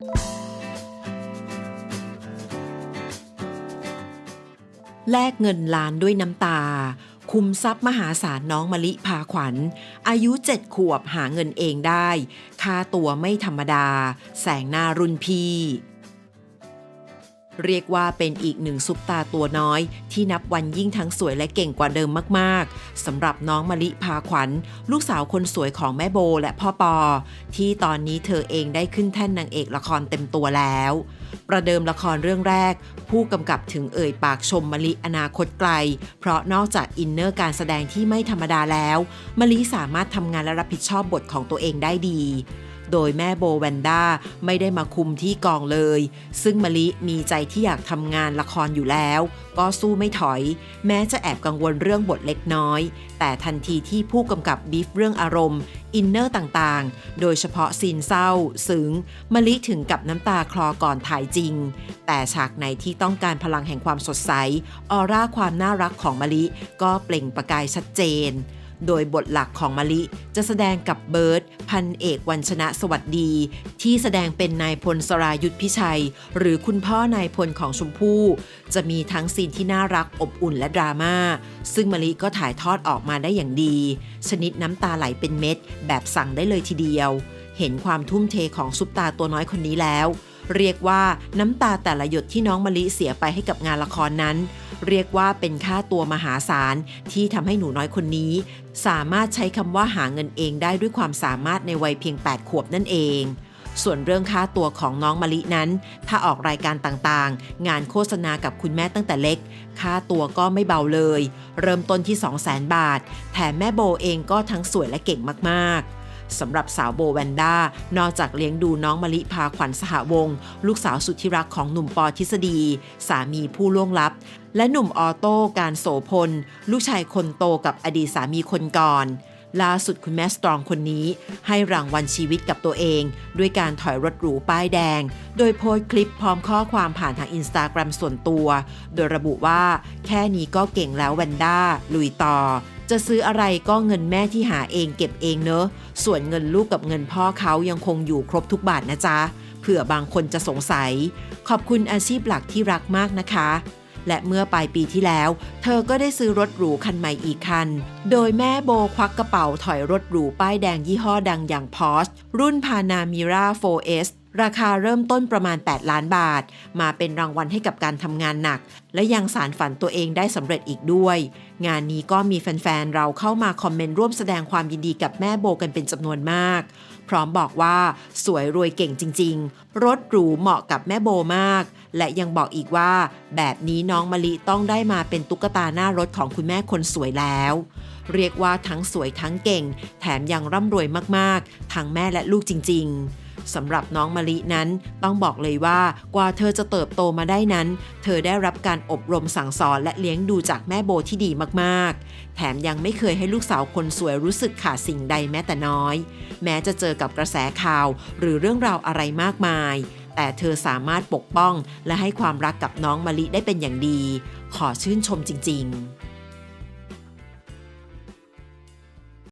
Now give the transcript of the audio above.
แลกเงินล้านด้วยน้ำตา คุมทรัพย์มหาศาลน้องมะลิพาขวัญ อายุเจ็ดขวบหาเงินเองได้ ค่าตัวไม่ธรรมดา แสงหน้ารุ่นพี่ เรียกว่าเป็นอีกหนึ่งซุปตาตัวน้อย ที่นับวันยิ่งทั้งสวยและเก่งกว่าเดิมมากๆสำหรับน้องมะลิพาขวัญ ลูกสาวคนสวยของแม่โบและพ่อปอ ที่ตอนนี้เธอเองได้ขึ้นแท่นนางเอกละครเต็มตัวแล้ว ประเดิมละครเรื่องแรก ผู้กำกับถึงเอ่ยปากชมมะลิอนาคตไกล เพราะนอกจากอินเนอร์การแสดงที่ไม่ธรรมดาแล้วมะลิสามารถทำงานและรับผิดชอบบทของตัวเองได้ดี โดยแม่โบแวนด้าไม่ได้มาคุมที่กองเลย ซึ่งมะลิมีใจที่อยากทำงานละครอยู่แล้ว ก็สู้ไม่ถอย แม้จะแอบกังวลเรื่องบทเล็กน้อย แต่ทันทีที่ผู้กำกับบีฟเรื่องอารมณ์ อินเนอร์ต่างๆ โดยเฉพาะซีนเศร้า ซึ้งมะลิถึงกับน้ำตาคลอก่อนถ่ายจริง แต่ฉากไหนที่ต้องการพลังแห่งความสดใส ออร่าความน่ารักของมะลิก็เปล่งประกายชัดเจน โดยบทหลักของมะลิจะแสดงกับเบิร์ตพันเอกวันชนะสวัสดี ที่แสดงเป็นนายพลสรายุทธพิชัย หรือคุณพ่อนายพลของชมพู่จะมีทั้งซีนที่น่ารักอบอุ่นและดราม่าซึ่งมะลิก็ถ่ายทอดออกมาได้อย่างดี ชนิดน้ำตาไหลเป็นเม็ด แบบสั่งได้เลยทีเดียว เห็นความทุ่มเทของซุปตาตัวน้อยคนนี้แล้ว เรียกว่าน้ำตาแต่ละหยดที่น้องมะลิเสียไปให้กับงานละครนั้น เรียกว่าเป็นค่าตัวมหาศาลที่ทำให้หนูน้อยคนนี้ สามารถใช้คำว่าหาเงินเองได้ด้วยความสามารถในวัยเพียง 8 ขวบนั่นเองส่วนเรื่องค่าตัวของน้องมะลินั้น ถ้าออกรายการต่างๆ งานโฆษณากับคุณแม่ตั้งแต่เล็ก ค่าตัวก็ไม่เบาเลย เริ่มต้นที่ 200,000 บาท แถมแม่โบเองก็ทั้งสวยและเก่งมากๆ สำหรับสาวโบแวนด้านอกจากเลี้ยงดูน้องมะลิพาขวัญสหวง ลูกสาวสุดที่รักของหนุ่มปอทฤษฎี สามีผู้ล่วงลับ และหนุ่มออโต้การโสพล ลูกชายคนโตกับอดีตสามีคนก่อนล่าสุดคุณแม่สตรองคนนี้ ให้รางวัลชีวิตกับตัวเอง ด้วยการถอยรถหรูป้ายแดง โดยโพสต์คลิปพร้อมข้อความผ่านทางอินสตาแกรมส่วนตัว โดยระบุว่า แค่นี้ก็เก่งแล้วแวนด้าลุยต่อ จะซื้ออะไรก็เงินแม่ที่หาเองเก็บเองเนอะ ส่วนเงินลูกกับเงินพ่อเขายังคงอยู่ครบทุกบาทนะจ๊ะ เผื่อบางคนจะสงสัย ขอบคุณอาชีพหลักที่รักมากนะคะ และเมื่อปลายปีที่แล้ว เธอก็ได้ซื้อรถหรูคันใหม่อีกคัน โดยแม่โบควักกระเป๋าถอยรถหรูป้ายแดงยี่ห้อดังอย่าง Porsche รุ่นพานามิรา 4S ราคาเริ่มต้นประมาณ 8 ล้านบาท มาเป็นรางวัลให้กับการทำงานหนัก และยังสารฝันตัวเองได้สำเร็จอีกด้วย งานนี้ก็มีแฟนๆ เราเข้ามาคอมเมนต์ร่วมแสดงความยินดีกับแม่โบกันเป็นจำนวนมาก พร้อมบอกว่าสวยรวยเก่งจริง ๆ รถหรูเหมาะกับแม่โบมาก และยังบอกอีกว่า แบบนี้น้องมะลิต้องได้มาเป็นตุ๊กตาหน้ารถของคุณแม่คนสวยแล้วเรียกว่าทั้งสวยทั้งเก่ง แถมยังร่ำรวยมากๆ ทั้งแม่และลูกจริง ๆ สำหรับน้องมะลินั้น ต้องบอกเลยว่ากว่าเธอจะเติบโตมาได้นั้น เธอได้รับการอบรมสั่งสอนและเลี้ยงดูจากแม่โบที่ดีมากๆ แถมยังไม่เคยให้ลูกสาวคนสวยรู้สึกขาดสิ่งใดแม้แต่น้อย แม้จะเจอกับกระแสข่าว หรือเรื่องราวอะไรมากมาย แต่เธอสามารถปกป้อง และให้ความรักกับน้องมะลิได้เป็นอย่างดี ขอชื่นชมจริง ๆ